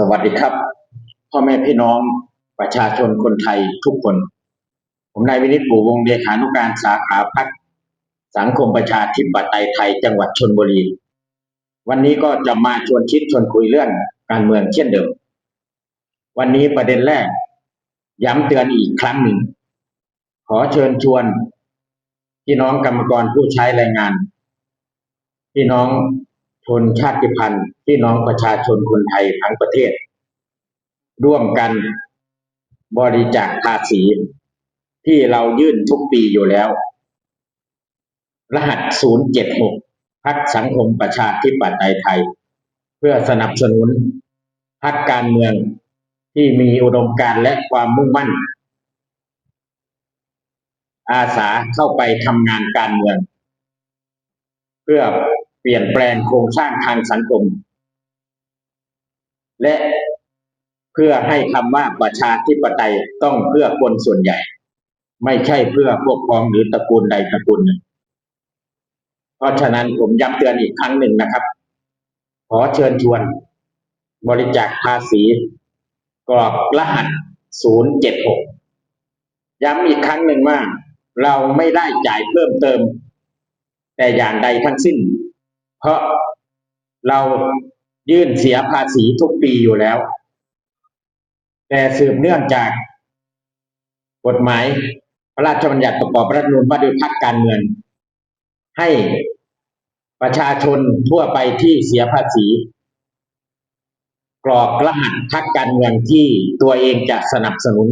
สวัสดีครับ พ่อแม่พี่น้องประชาชนคนไทยทุกคน ผมนายวินิจปู่วงเลขานุการสาขาพักสังคมประชาธิปไตยไทยจังหวัดชนบุรี วันนี้ก็จะมาชวนคิดชวนคุยเรื่องการเมืองเช่นเดิม วันนี้ประเด็นแรก ย้ำเตือนอีกครั้งหนึ่ง ขอเชิญชวน พี่น้องกรรมกรผู้ใช้แรงงาน พี่น้อง ชนชาติพันธุ์พี่น้องประชาชนคนไทยทั้งประเทศ ร่วมกันบริจาคภาษี ที่เรายื่นทุกปีอยู่แล้ว รหัส 076พักสังคมประชาธิปไตยไทย เพื่อสนับสนุนพักการเมืองที่มีอุดมการณ์และความมุ่งมั่น อาสาเข้าไปทำงานการเมือง เพื่อ เปลี่ยนแปลงโครงสร้างทางสังคม และเพื่อให้คำว่าประชาธิปไตยต้องเพื่อคนส่วนใหญ่ ไม่ใช่เพื่อพวกพ้องหรือตระกูลใดตระกูลหนึ่ง เพราะฉะนั้นผมย้ำเตือนอีกครั้งหนึ่งนะครับ ขอเชิญชวนบริจาคภาษีกรอบรหัส 076 ย้ำอีกครั้งหนึ่งว่า เราไม่ได้จ่ายเพิ่มเติม แต่อย่างใดทั้งสิ้น เพราะเรายื่นเสียภาษีทุกปีอยู่แล้ว แต่สืบเนื่องจากกฎหมายพระราชบัญญัติประกอบรัฐธรรมนูญว่าด้วยพรรคการเมืองให้ประชาชนทั่วไปที่เสียภาษี กรอกรหัสพรรคการเมืองที่ตัวเองจะสนับสนุน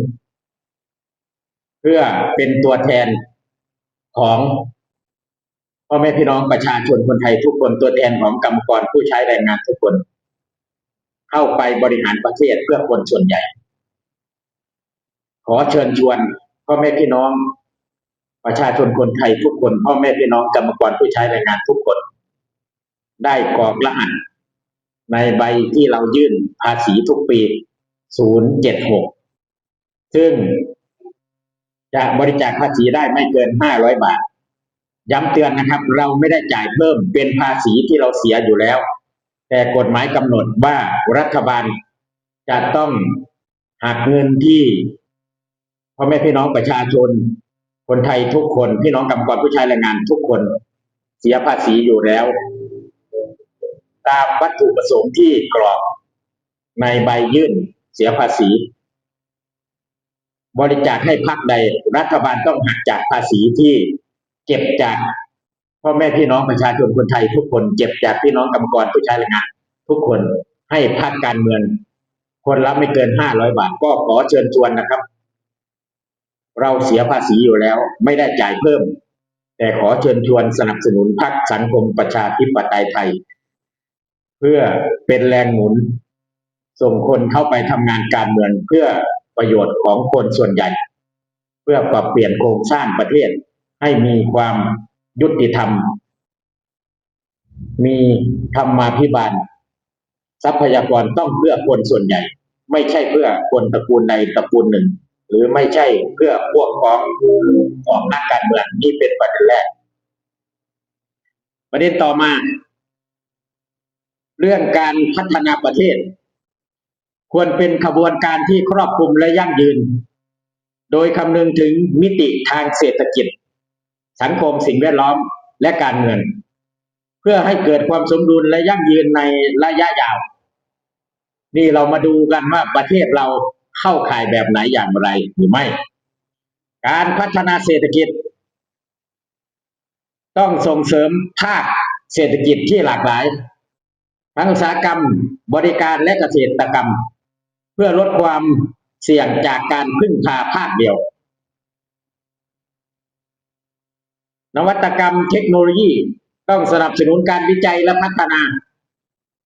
เพื่อเป็นตัวแทนของ พ่อแม่พี่น้องประชาชนคนไทยทุกคนตัวแทนของกรรมกรผู้ใช้แรงงานทุกคน เข้าไปบริหารประเทศเพื่อคนส่วนใหญ่ ขอเชิญชวนพ่อแม่พี่น้อง ประชาชนคนไทยทุกคนพ่อแม่พี่น้องกรรมกรผู้ใช้แรงงานทุกคน ได้กรอกรหัส ในใบที่เรายื่นภาษีทุกปี 076 ซึ่งจะบริจาคภาษีได้ไม่เกิน 500 บาท ย้ำเตือนนะครับ เราไม่ได้จ่ายเพิ่มเป็นภาษีที่เราเสียอยู่แล้ว แต่กฎหมายกำหนดว่ารัฐบาลจะต้องหักเงินที่พ่อแม่พี่น้องประชาชน คนไทยทุกคนพี่น้องกรรมกรผู้ใช้แรงงานทุกคนเสียภาษีอยู่แล้ว ตามวัตถุประสงค์ที่กรอกในใบยื่นเสียภาษี บริจาคให้พรรคใด รัฐบาลต้องหักจากภาษีที่ เก็บจากพ่อแม่พี่น้องประชาชนคนไทยทุกคนเก็บจากพี่น้องกรรมกรผู้ใช้แรงงาน ทุกคนให้พรรคการเมืองคนละไม่เกินห้าร้อยบาท ก็ขอเชิญชวนนะครับ เราเสียภาษีอยู่แล้ว ไม่ได้จ่ายเพิ่ม แต่ขอเชิญชวนสนับสนุนพรรคสังคมประชาธิปไตยไทย เพื่อเป็นแรงหนุน ส่งคนเข้าไปทำงานการเมืองเพื่อประโยชน์ของคนส่วนใหญ่ เพื่อปรับเปลี่ยนโครงสร้างประเทศ ให้มีความยุติธรรม มีธรรมาภิบาล ทรัพยากรต้องเพื่อคนส่วนใหญ่ ไม่ใช่เพื่อคนตระกูลใดตระกูลหนึ่ง หรือไม่ใช่เพื่อพวกพ้องของนักการเมืองนี่เป็นประเด็นแรกประเด็นต่อมา เรื่องการพัฒนาประเทศ ควรเป็นขบวนการที่ครอบคลุมและยั่งยืน โดยคำนึงถึงมิติทางเศรษฐกิจ สังคมสิ่งแวดล้อมและการเมืองเพื่อให้เกิดความสมดุลและยั่งยืนในระยะยาว นี่เรามาดูกันว่าประเทศเราเข้าข่ายแบบไหนอย่างไรหรือไม่ การพัฒนาเศรษฐกิจ ต้องส่งเสริมภาคเศรษฐกิจที่หลากหลาย ทั้งอุตสาหกรรมบริการและเกษตรกรรม เพื่อลดความเสี่ยงจากการพึ่งพาภาคเดียว นวัตกรรมเทคโนโลยี ต้องสนับสนุนการวิจัยและพัฒนา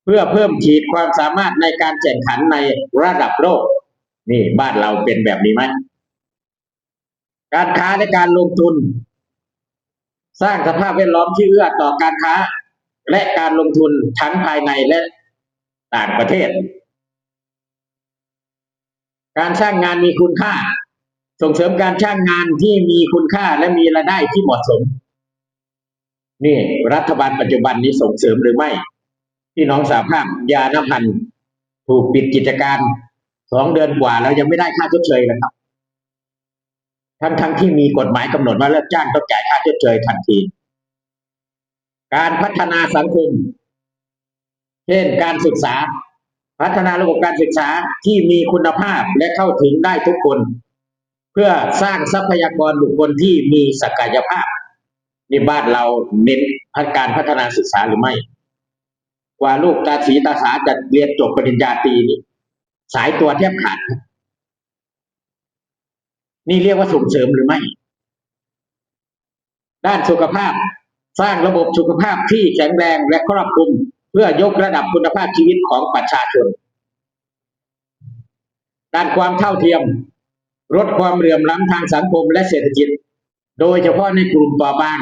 เพื่อเพิ่มขีดความสามารถในการแข่งขันในระดับโลก นี่บ้านเราเป็นแบบนี้ไหมการค้าและการลงทุน สร้างสภาพแวดล้อมที่เอื้อต่อการค้า และการลงทุนทั้งภายในและต่างประเทศ การสร้างงานมีคุณค่า ส่งเสริมการสร้างงานที่มีคุณค่าและมีรายได้ที่เหมาะสม นี่รัฐบาลปัจจุบันนี้ส่งเสริมหรือไม่พี่น้องสาภาพยานพันถูกปิดกิจการสองเดือนกว่าแล้วยังไม่ได้ค่าชดเชยเลยครับ ทั้งทั้งที่มีกฎหมายกำหนดว่าเลิกจ้างต้องจ่ายค่าชดเชยทันที การพัฒนาสังคม เช่นการศึกษา พัฒนาระบบการศึกษาที่มีคุณภาพและเข้าถึงได้ทุกคน เพื่อสร้างทรัพยากรบุคคลที่มีศักยภาพ นี่บ้านเราเน้นการพัฒนาศึกษาหรือไม่ กว่าลูกตาสีตาสาจะเรียนจบปริญญาตรีนี่สายตัวแทบขาด นี่เรียกว่าส่งเสริมหรือไม่ ด้านสุขภาพสร้างระบบสุขภาพที่แข็งแรงและครอบคลุม เพื่อยกระดับคุณภาพชีวิตของประชาชน ด้านความเท่าเทียมลดความเหลื่อมล้ำทางสังคมและเศรษฐกิจ โดยเฉพาะในกลุ่มเปราะบาง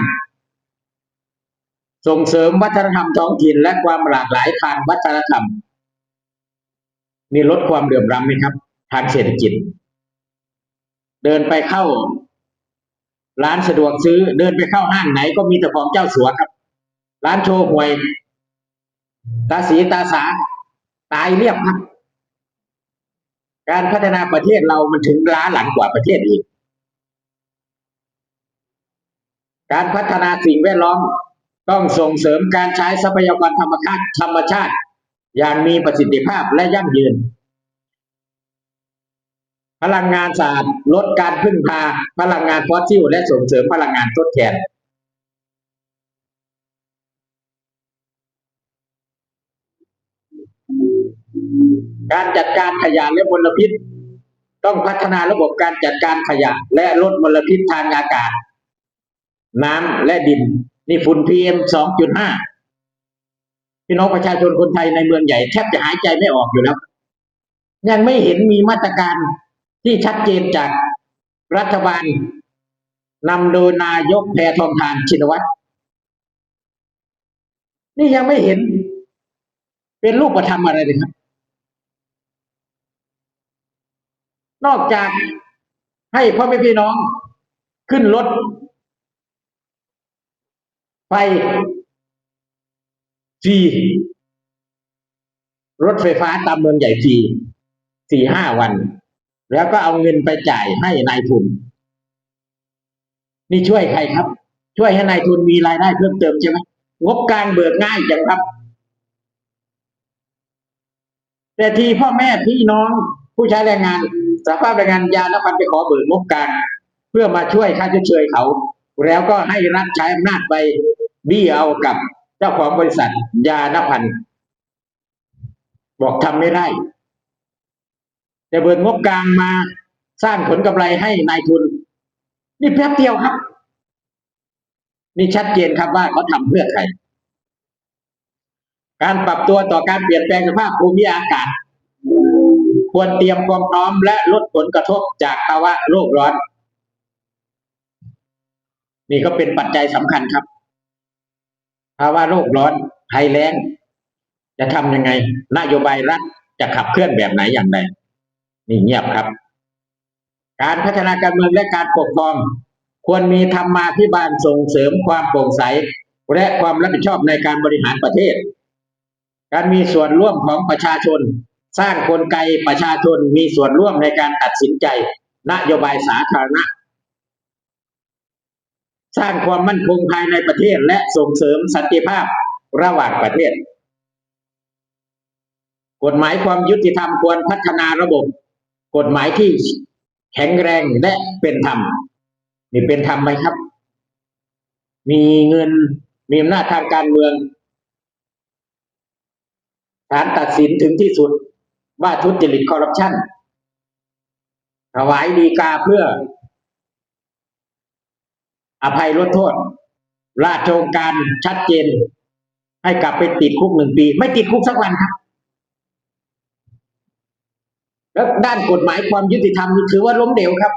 ส่งเสริมวัฒนธรรมท้องถิ่นและความหลากหลายทางวัฒนธรรม มีลดความเหลื่อมล้ำไหมครับ ทางเศรษฐกิจ เดินไปเข้า ร้านสะดวกซื้อ เดินไปเข้าห้างไหนก็มีแต่ของเจ้าสัวครับ ร้านโชว์หวย ตาสีตาสา ตายเรียบครับ การพัฒนาประเทศเรามันถึงล้าหลังกว่าประเทศอื่น การพัฒนาสิ่งแวดล้อมต้องส่งเสริมการใช้ทรัพยากรธรรมชาติธรรมชาติ อย่างมีประสิทธิภาพและยั่งยืน พลังงานสะอาดลดการพึ่งพา พลังงานฟอสซิลและส่งเสริมพลังงานทดแทนการจัดการขยะและมลพิษ ต้องพัฒนาระบบการจัดการขยะ และลดมลพิษทางอากาศ น้ำและดิน นี่ฝุ่น PM 2.5พี่น้องประชาชนคนไทยในเมืองใหญ่แทบจะหายใจไม่ออกอยู่แล้ว ยังไม่เห็นมีมาตรการที่ชัดเจนจากรัฐบาลนำโดยนายกแพทองทานชินวัตรนี่ยังไม่เห็นเป็นรูปธรรมอะไรเลยครับ นอกจากให้พ่อแม่พี่น้องขึ้นรถ ไฟฟรีรถไฟฟ้าตามเมืองใหญ่ฟรีสี่ห้าวัน แล้วก็เอาเงินไปจ่ายให้นายทุน นี่ช่วยใครครับ ช่วยให้นายทุนมีรายได้เพิ่มเติมใช่ไหมงบกางเบิกง่ายจังครับ แต่ทีพ่อแม่พี่น้องผู้ใช้แรงงานสภาพแรงงานยานพันไปขอเบิกงบกางเพื่อมาช่วยค่าชดเชยเขา แล้วก็ให้รัฐใช้อำนาจไป บี้เอากับเจ้าของบริษัท ยานพันบอกทำไม่ได้ แต่เบิกงบกลางมาสร้างผลกำไรให้นายทุน นี่แป๊บเดียวครับ นี่ชัดเจนครับว่าเขาทำเพื่อใคร การปรับตัวต่อการเปลี่ยนแปลงสภาพภูมิอากาศ ควรเตรียมความพร้อมและลดผลกระทบจากภาวะโลกร้อน นี่ก็เป็นปัจจัยสำคัญครับ ภาวะโลกร้อนภัยแล้ง จะทำยังไง นโยบายรัฐจะขับเคลื่อนแบบไหนอย่างไรนี่เงียบครับ การพัฒนาการเมืองและการปกครอง ควรมีธรรมาภิบาลส่งเสริมความโปร่งใส และความรับผิดชอบในการบริหารประเทศ การมีส่วนร่วมของประชาชน สร้างกลไกประชาชนมีส่วนร่วมในการตัดสินใจ นโยบายสาธารณะ สร้างความมั่นคงภายในประเทศและส่งเสริมสันติภาพระหว่างประเทศ กฎหมายความยุติธรรมควรพัฒนาระบบ กฎหมายที่แข็งแรงและเป็นธรรมนี่เป็นธรรมไหมครับ มีเงินมีอำนาจทางการเมืองศาลตัดสินถึงที่สุดว่าทุจริตคอร์รัปชันถวายดีกาเพื่อ อภัยลดโทษ ราชองการชัดเจน ให้กลับไปติดคุกหนึ่งปี ไม่ติดคุกสักวันครับ แล้วด้านกฎหมายความยุติธรรมถือว่าล้มเหลวครับ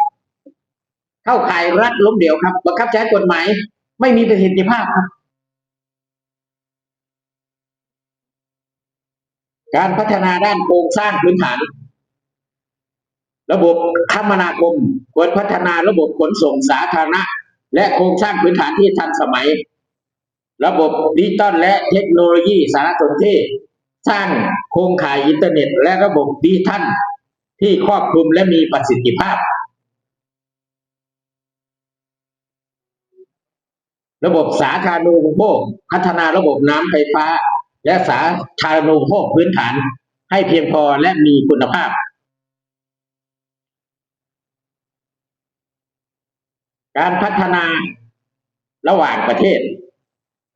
เข้าข่ายรัฐล้มเหลวครับบังคับใช้กฎหมายไม่มีประสิทธิภาพครับ การพัฒนาด้านโครงสร้างพื้นฐาน ระบบคมนาคมควรพัฒนาระบบขนส่งสาธารณะ และโครงสร้างพื้นฐานที่ทันสมัย ระบบดิจิตอลและเทคโนโลยีสารสนเทศสร้างโครงข่ายอินเทอร์เน็ต และระบบดิจิทัลที่ครอบคลุมและมีประสิทธิภาพ ระบบสาธารณูปโภคพัฒนาระบบน้ำไฟฟ้า และสาธารณูปโภคพื้นฐานให้เพียงพอและมีคุณภาพ การพัฒนาระหว่างประเทศ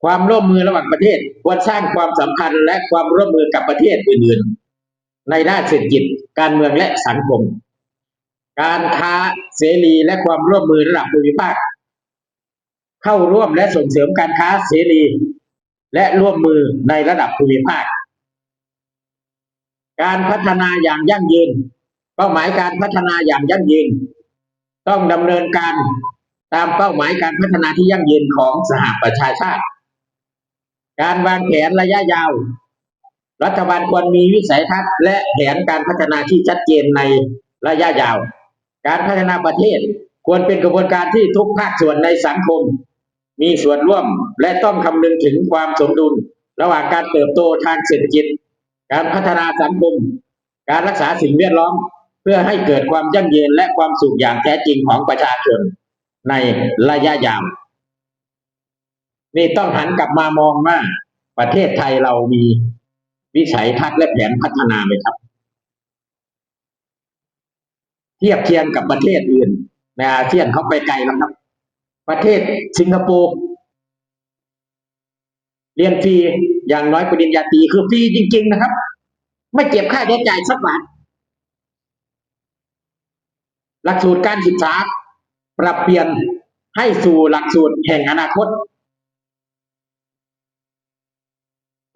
ความร่วมมือระหว่างประเทศ ควรสร้างความสัมพันธ์และความร่วมมือกับประเทศอื่นๆ ในด้านเศรษฐกิจการเมืองและสังคม การค้าเสรีและความร่วมมือระดับภูมิภาค เข้าร่วมและส่งเสริมการค้าเสรี และร่วมมือในระดับภูมิภาค การพัฒนาอย่างยั่งยืน เป้าหมายการพัฒนาอย่างยั่งยืน ต้องดำเนินการ ตามเป้าหมายการพัฒนาที่ยั่งยืนของสหประชาชาติ การวางแผนระยะยาว รัฐบาลควรมีวิสัยทัศน์ และแผนการพัฒนาที่ชัดเจนในระยะยาว การพัฒนาประเทศควรเป็นกระบวนการที่ทุกภาคส่วนในสังคม มีส่วนร่วมและต้องคำนึงถึงความสมดุล ระหว่างการเติบโตทางเศรษฐกิจ การพัฒนาสังคม การรักษาสิ่งแวดล้อม เพื่อให้เกิดความยั่งยืนและความสุขอย่างแท้จริงของประชาชน ในระยะยาวนี่ต้องหันกลับมามองว่าประเทศไทยเรามีวิสัยทัศน์และแผนพัฒนาไหมครับ เทียบเทียงกับประเทศอื่นในอาเซียนเขาไปไกลแล้วครับ ประเทศสิงคโปร์เรียนฟรีอย่างน้อยปริญญาตรีคือฟรีจริง ๆ นะครับ ไม่เก็บค่าใช้จ่ายสักบาทหลักสูตรการศึกษา ปรับเปลี่ยนให้สู่หลักสูตรแห่งอนาคต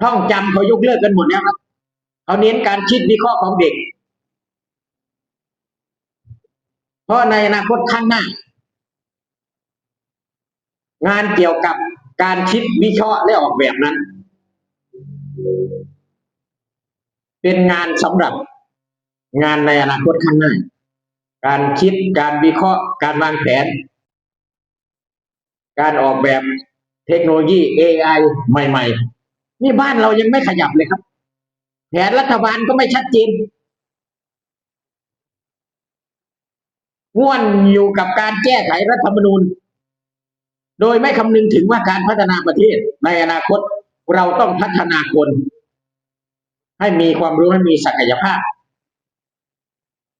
ท่องจำเขายกเลิกกันหมดแล้วครับเขาเน้นการคิดวิเคราะห์ของเด็ก เพราะในอนาคตข้างหน้า งานเกี่ยวกับการคิดวิเคราะห์และออกแบบนั้น เป็นงานสำหรับงานในอนาคตข้างหน้า การคิดการวิเคราะห์ การวางแผน การออกแบบเทคโนโลยี AI ใหม่ ๆ นี่บ้านเรายังไม่ขยับเลยครับ แผนรัฐบาลก็ไม่ชัดเจนง่วนอยู่กับการแก้ไขรัฐธรรมนูญ โดยไม่คำนึงถึงว่าการพัฒนาประเทศ ในอนาคตเราต้องพัฒนาคน ให้มีความรู้ให้มีศักยภาพ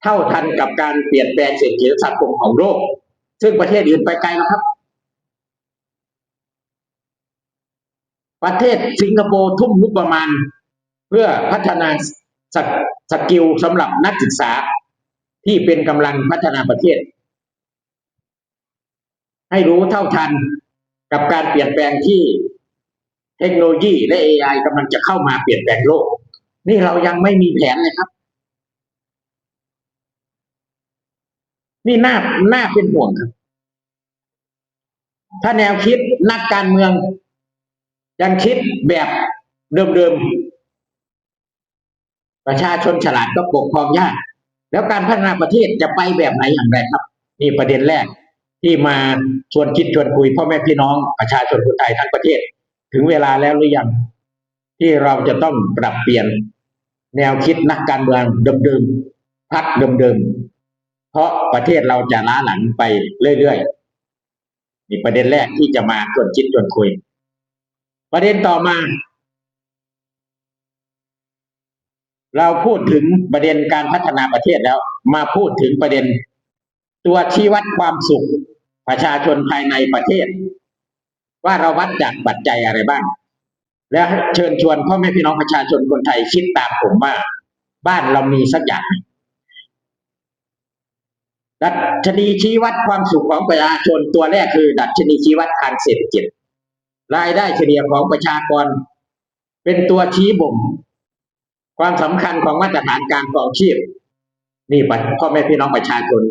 เท่าทันกับการเปลี่ยนแปลงเศรษฐกิจและสังคมของโลก ซึ่งประเทศอื่นไปไกลแล้วครับ ประเทศสิงคโปร์ทุ่มงบประมาณ เพื่อพัฒนาสกสกิลสำหรับนักศึกษาที่เป็นกำลังพัฒนาประเทศ ให้รู้เท่าทันกับการเปลี่ยนแปลงที่เทคโนโลยีและ AI กำลังจะเข้ามาเปลี่ยนแปลงโลก นี่เรายังไม่มีแผนเลยครับ นี่น่าน่าเป็นห่วงครับ ถ้าแนวคิดนักการเมือง ยังคิดแบบเดิมๆ ประชาชนฉลาดก็ปกครองยาก แล้วการพัฒนาประเทศจะไปแบบไหนอย่างไรครับนี่ประเด็นแรกที่มาชวนคิดชวนคุยพ่อแม่พี่น้องประชาชนคนไทยทั้งประเทศ ถึงเวลาแล้วหรือยัง ที่เราจะต้องปรับเปลี่ยน แนวคิดนักการเมืองเดิมๆพักเดิมๆ เพราะประเทศเราจะล้าหลังไปเรื่อยๆนี่ประเด็นแรกที่จะมาชวนคิดชวนคุย ประเด็นต่อมา เราพูดถึงประเด็นการพัฒนาประเทศแล้ว มาพูดถึงประเด็น ตัวชี้วัดความสุข ประชาชนภายในประเทศ ว่าเราวัดจากปัจจัยอะไรบ้าง และเชิญชวนพ่อแม่พี่น้องประชาชนคนไทยคิดตามผมว่า บ้านเรามีสักอย่าง ดัชนีชี้วัดความสุขของประชาชนตัวแรกคือ ดัชนีชี้วัดทางเศรษฐกิจรายได้เฉลี่ยของประชากร เป็นตัวชี้บ่ง ความสำคัญของมาตรฐานการครองชีพ นี่พ่อแม่พี่น้องประชาชน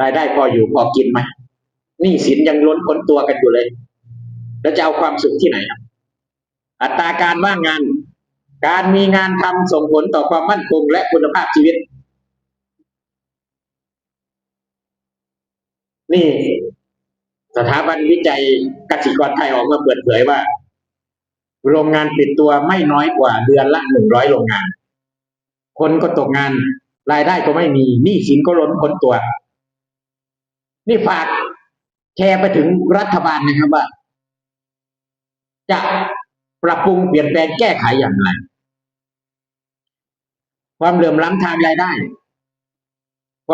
รายได้พออยู่พอกินไหมนี่สินยังล้นพ้นตัวกันอยู่เลย แล้วจะเอาความสุขที่ไหนครับอัตราการว่างงาน การมีงานทำส่งผลต่อความมั่นคงและคุณภาพชีวิต นี่สถาบันวิจัยกสิกรไทยออกมาเปิดเผยว่า โรงงานปิดตัวไม่น้อยกว่าเดือนละหนึ่งร้อยโรงงาน คนก็ตกงานรายได้ก็ไม่มีหนี้สินก็ล้นพ้นตัว นี่ฝากแชร์ไปถึงรัฐบาลนะครับว่า จะปรับปรุงเปลี่ยนแปลงแก้ไขอย่างไร ความเหลื่อมล้ำทางรายได้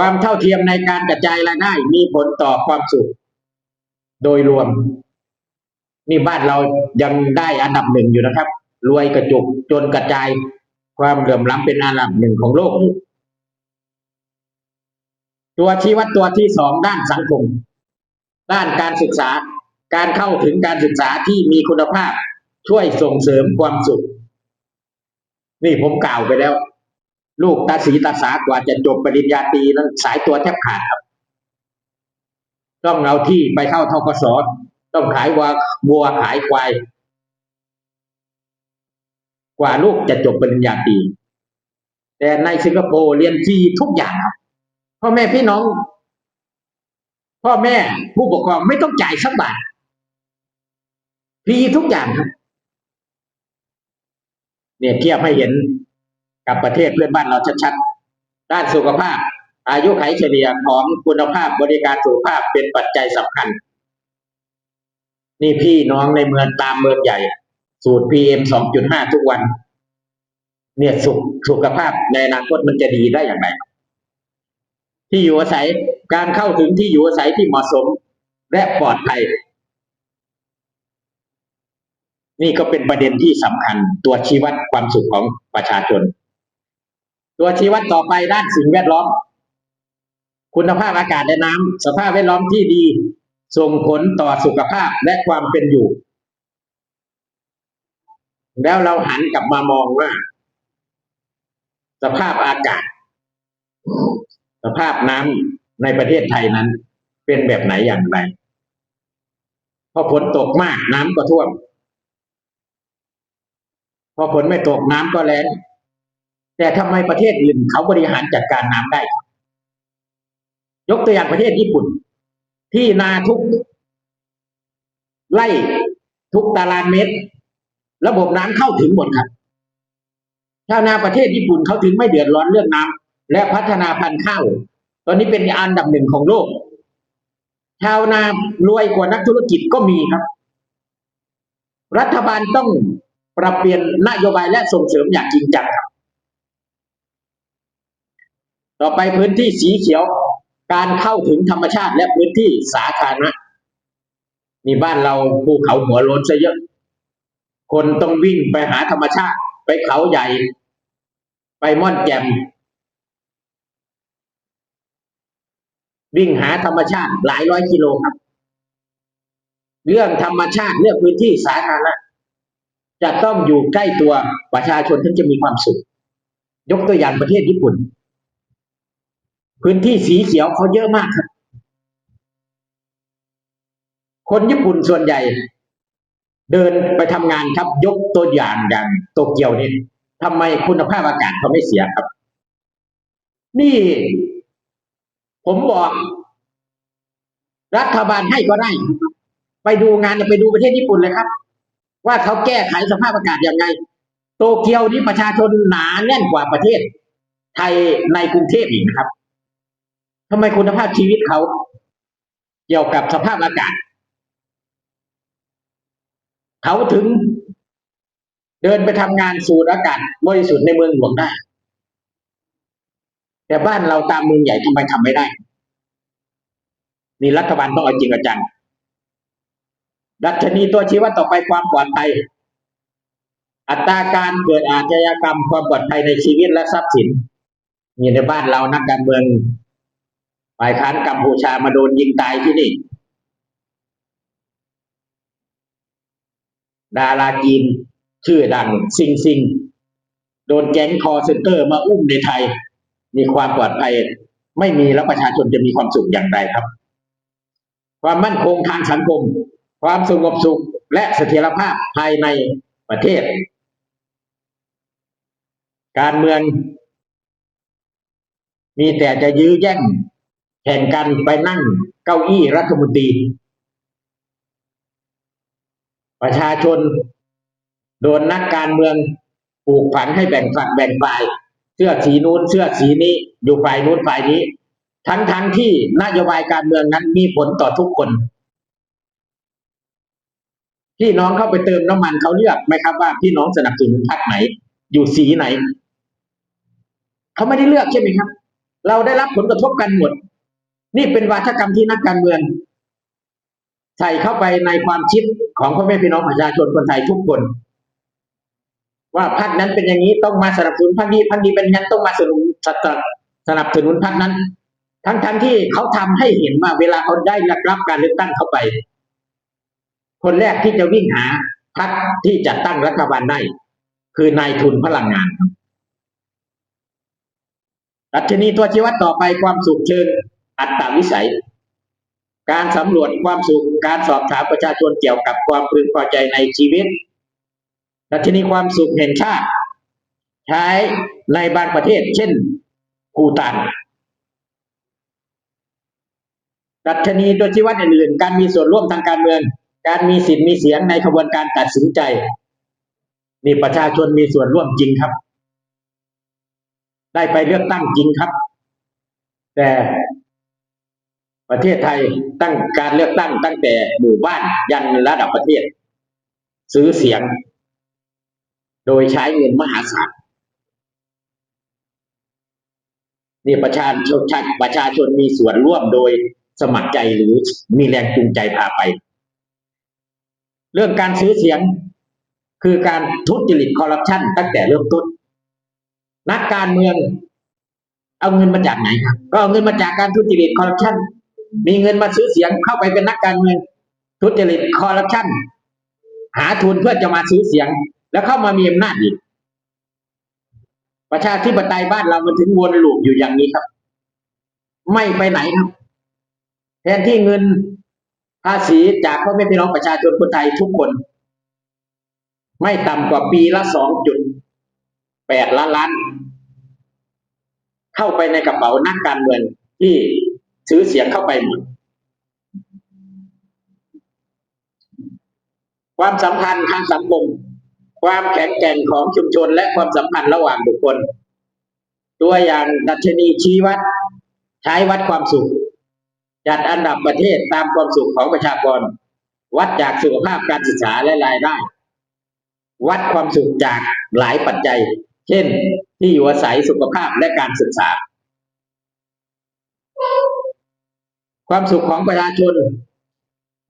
ความเท่าเทียมในการกระจายรายได้มีผลต่อความสุข โดยรวม นี่บ้านเรายังได้อันดับหนึ่งอยู่นะครับ รวยกระจุกจนกระจายความเหลื่อมล้ำเป็นอันดับหนึ่งของโลกตัวชี้วัดตัวที่สองด้านสังคม ด้านการศึกษาการเข้าถึงการศึกษาที่มีคุณภาพ ช่วยส่งเสริมความสุข นี่ผมกล่าวไปแล้ว ลูกตาสีตาสากว่าจะจบปริญญาตรีนั้นสายตัวแทบขาดครับ ต้องเอาที่ไปเข้าทกศต้องขายวัววัวขายควายกว่าลูกจะจบปริญญาตรีแต่ในสิงคโปร์เรียนฟรีทุกอย่างครับพ่อแม่พี่น้อง พ่อแม่ผู้ปกครองไม่ต้องจ่ายสักบาทฟรีทุกอย่างครับเนี่ยเทียบให้เห็น กับประเทศเพื่อนบ้านเราชัดๆ ด้านสุขภาพ อายุไขเฉลี่ยของคุณภาพบริการสุขภาพเป็นปัจจัยสำคัญ นี่พี่น้องในเมืองตามเมืองใหญ่ สูตร PM 2.5 ทุกวัน เนี่ยสุขสุขภาพในอนาคตมันจะดีได้อย่างไร ที่อยู่อาศัยการเข้าถึงที่อยู่อาศัยที่เหมาะสมและปลอดภัยนี่ก็เป็นประเด็นที่สำคัญตัวชี้วัดความสุขของประชาชน ตัวชี้วัดต่อไปด้านสิ่งแวดล้อม คุณภาพอากาศและน้ำสภาพแวดล้อมที่ดี ส่งผลต่อสุขภาพและความเป็นอยู่ แล้วเราหันกลับมามองว่า สภาพอากาศ สภาพน้ำในประเทศไทยนั้น เป็นแบบไหนอย่างไรพอฝนตกมากน้ำก็ท่วม พอฝนไม่ตกน้ำก็แล้ง แต่ทำไมประเทศอื่นเขาบริหารจัดการน้ำได้ ยกตัวอย่างประเทศญี่ปุ่น ที่นาทุกไล่ทุกตารางเมตร ระบบน้ำเข้าถึงหมดครับชาวนาประเทศญี่ปุ่นเขาถึงไม่เดือดร้อนเรื่องน้ำและพัฒนาพันธุ์ข้าวตอนนี้เป็นอันดับหนึ่งของโลก ชาวนารวยกว่านักธุรกิจก็มีครับ รัฐบาลต้องปรับเปลี่ยนนโยบายและส่งเสริมอย่างจริงจังครับ ต่อไปพื้นที่สีเขียว การเข้าถึงธรรมชาติและพื้นที่สาธารณะนี่บ้านเราภูเขาหัวโล้นซะเยอะ คนต้องวิ่งไปหาธรรมชาติ ไปเขาใหญ่ ไปม่อนแจ่มวิ่งหาธรรมชาติหลายร้อยกิโลครับ เรื่องธรรมชาติเรื่องพื้นที่สาธารณะจะต้องอยู่ใกล้ตัวประชาชนถึงจะมีความสุข ยกตัวอย่างประเทศญี่ปุ่น พื้นที่สีเขียวเขาเยอะมากครับ คนญี่ปุ่นส่วนใหญ่ เดินไปทำงานครับยกตัวอย่างอย่างโตเกียวนี่ทำไมคุณภาพอากาศเขาไม่เสียครับ นี่ผมบอก รัฐบาลให้ก็ได้ ไปดูงานไปดูประเทศญี่ปุ่นเลยครับ ว่าเขาแก้ไขสภาพอากาศยังไง โตเกียวนี้ประชาชนหนาแน่นกว่าประเทศ ไทยในกรุงเทพอีกนะครับ ทำไมคุณภาพชีวิตเขาเกี่ยวกับสภาพอากาศ เขาถึงเดินไปทำงานสูดอากาศบริสุทธิ์ในเมืองหลวงได้ แต่บ้านเราตามเมืองใหญ่ทำไมทำไม่ได้ นี่รัฐบาลต้องเอาจริงเอาจัง ดัชนีตัวชี้วัดต่อไปความปลอดภัย อัตราการเกิดอาชญากรรมความปลอดภัยในชีวิตและทรัพย์สินนี่ในบ้านเรานักการเมือง ฝ่ายค้านกัมพูชามาโดนยิงตายที่นี่ ดาราจีนชื่อดังซิงซิงโดนแก๊งคอเซนเตอร์มาอุ้มในไทย มีความปลอดภัย ไม่มีแล้วประชาชนจะมีความสุขอย่างไรครับ ความมั่นคงทางสังคม ความสงบสุขและเสถียรภาพภายในประเทศ การเมืองมีแต่จะยื้อแย่ง แข่งกันไปนั่งเก้าอี้รัฐมนตรี ประชาชนโดนนักการเมืองปลูกฝังให้แบ่งฝักแบ่งฝ่าย เสื้อสีนู้นเสื้อสีนี้ อยู่ฝ่ายนู้นฝ่ายนี้ ทั้งทั้งที่นโยบายการเมืองนั้นมีผลต่อทุกคนพี่น้องเข้าไปเติมน้ำมันเขาเลือกไหมครับว่าพี่น้องสนับสนุนพรรคไหน อยู่สีไหน เขาไม่ได้เลือกใช่ไหมครับ เราได้รับผลกระทบกันหมด นี่เป็นวาทกรรมที่นักการเมือง ใส่เข้าไปในความคิดของพ่อแม่พี่น้องประชาชนคนไทยทุกคน ว่าพรรคนั้นเป็นอย่างนี้ต้องมาสนับสนุนพรรคนี้พรรคนี้เป็นย่างนั้นต้องมาสนับสนุนสนับสนุนพรรคนั้น ทั้งทั้งที่เขาทำให้เห็นว่าเวลาเขาได้รับการเลือกตั้งเข้าไป คนแรกที่จะวิ่งหาพรรคที่จะตั้งรัฐบาลได้คือนายทุนพลังงานครับดัชนีตัวชี้วัดต่อไปความสุขเชิง อัตตวิสัย การสำรวจความสุขการสอบถามประชาชนเกี่ยวกับความพึงพอใจในชีวิตดัชนีความสุขแห่งชาติ ใช้ในบางประเทศ เช่นกูตานดัชนีตัวชี้วัดอื่นๆการมีส่วนร่วมทางการเมือง การมีสิทธิ์มีเสียงในกระบวนการตัดสินใจนี่ประชาชนมีส่วนร่วมจริงครับ ได้ไปเลือกตั้งจริงครับ แต่ ประเทศไทยตั้งการเลือกตั้งตั้งแต่หมู่บ้านยันระดับประเทศ ซื้อเสียง โดยใช้เงินมหาศาลนี่ประชาชนประชาชนมีส่วนร่วมโดยสมัครใจหรือมีแรงจูงใจพาไป เรื่องการซื้อเสียงคือการทุจริตคอร์รัปชันตั้งแต่เริ่มต้นนักการเมือง เอาเงินมาจากไหนครับ ก็เอาเงินมาจากการทุจริตคอร์รัปชัน มีเงินมาซื้อเสียงเข้าไปเป็นนักการเมืองทุจริตคอร์รัปชันหาทุนเพื่อจะมาซื้อเสียง แล้วเข้ามามีอำนาจอีก ประชาธิปไตยบ้านเรามันถึงวนลูปอยู่อย่างนี้ครับ ไม่ไปไหนครับ แทนที่เงินภาษีจากพ่อแม่พี่น้องประชาชนคนไทยทุกคน ไม่ต่ำกว่าปีละสองจุดแปดล้านล้าน เข้าไปในกระเป๋านักการเมืองที่ ซื้อเสียงเข้าไปหมดความสัมพันธ์ทางสังคม ความแข็งแกร่งของชุมชนและความสัมพันธ์ระหว่างบุคคล ตัวอย่างดัชนีชี้วัด ใช้วัดความสุข จัดอันดับประเทศตามความสุขของประชากร วัดจากสุขภาพการศึกษาและรายได้ วัดความสุขจากหลายปัจจัย เช่น ที่อยู่อาศัยสุขภาพและการศึกษา ความสุขของประชาชน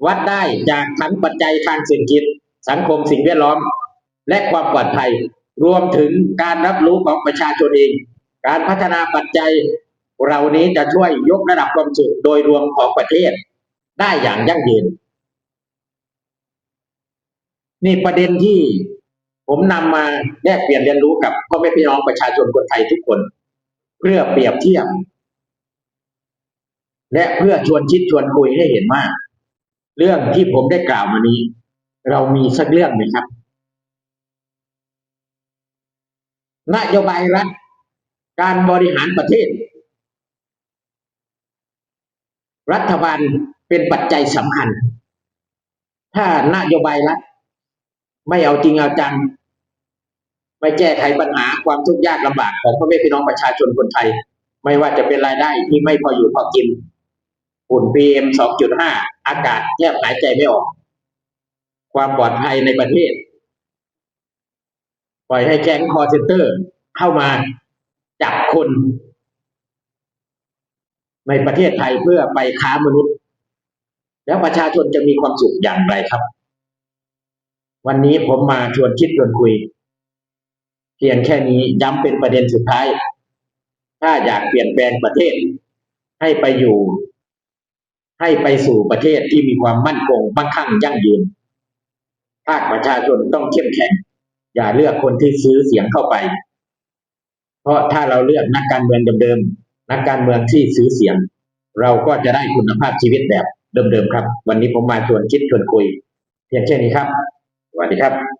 วัดได้จากทั้งปัจจัยทางเศรษฐกิจ สังคมสิ่งแวดล้อม และความปลอดภัย รวมถึงการรับรู้ของประชาชนเอง การพัฒนาปัจจัยเหล่านี้จะช่วยยกระดับความสุขโดยรวมของประเทศ ได้อย่างยั่งยืน นี่ประเด็นที่ผมนำมาแลกเปลี่ยนเรียนรู้กับพ่อแม่พี่น้องประชาชนคนไทยทุกคน เพื่อเปรียบเทียบ และเพื่อชวนคิดชวนคุยให้เห็นว่า เรื่องที่ผมได้กล่าวมานี้ เรามีสักเรื่องไหมครับ นโยบายรัฐการบริหารประเทศ รัฐบาลเป็นปัจจัยสำคัญ ถ้านโยบายรัฐไม่เอาจริงเอาจัง ไม่แก้ไขปัญหาความทุกข์ยากลำบากของพ่อแม่พี่น้องประชาชนคนไทย ไม่ว่าจะเป็นรายได้ที่ไม่พออยู่พอกิน ฝุ่น PM 2.5 อากาศแทบหายใจไม่ออก ความปลอดภัยในประเทศ ปล่อยให้แก๊งคอร์เซนเตอร์เข้ามาจับคน ในประเทศไทยเพื่อไปค้ามนุษย์ แล้วประชาชนจะมีความสุขอย่างไรครับ วันนี้ผมมาชวนคิดชวนคุย เพียงแค่นี้ย้ำเป็นประเด็นสุดท้าย ถ้าอยากเปลี่ยนแปลงประเทศให้ไปอยู่ ให้ไปสู่ประเทศที่มีความมั่นคงมั่งคั่งยั่งยืน ภาคประชาชนต้องเข้มแข็ง อย่าเลือกคนที่ซื้อเสียงเข้าไป เพราะถ้าเราเลือกนักการเมืองเดิมๆ นักการเมืองที่ซื้อเสียง เราก็จะได้คุณภาพชีวิตแบบเดิมๆครับ วันนี้ผมมาชวนคิดชวนคุย เพียงแค่นี้ครับ สวัสดีครับ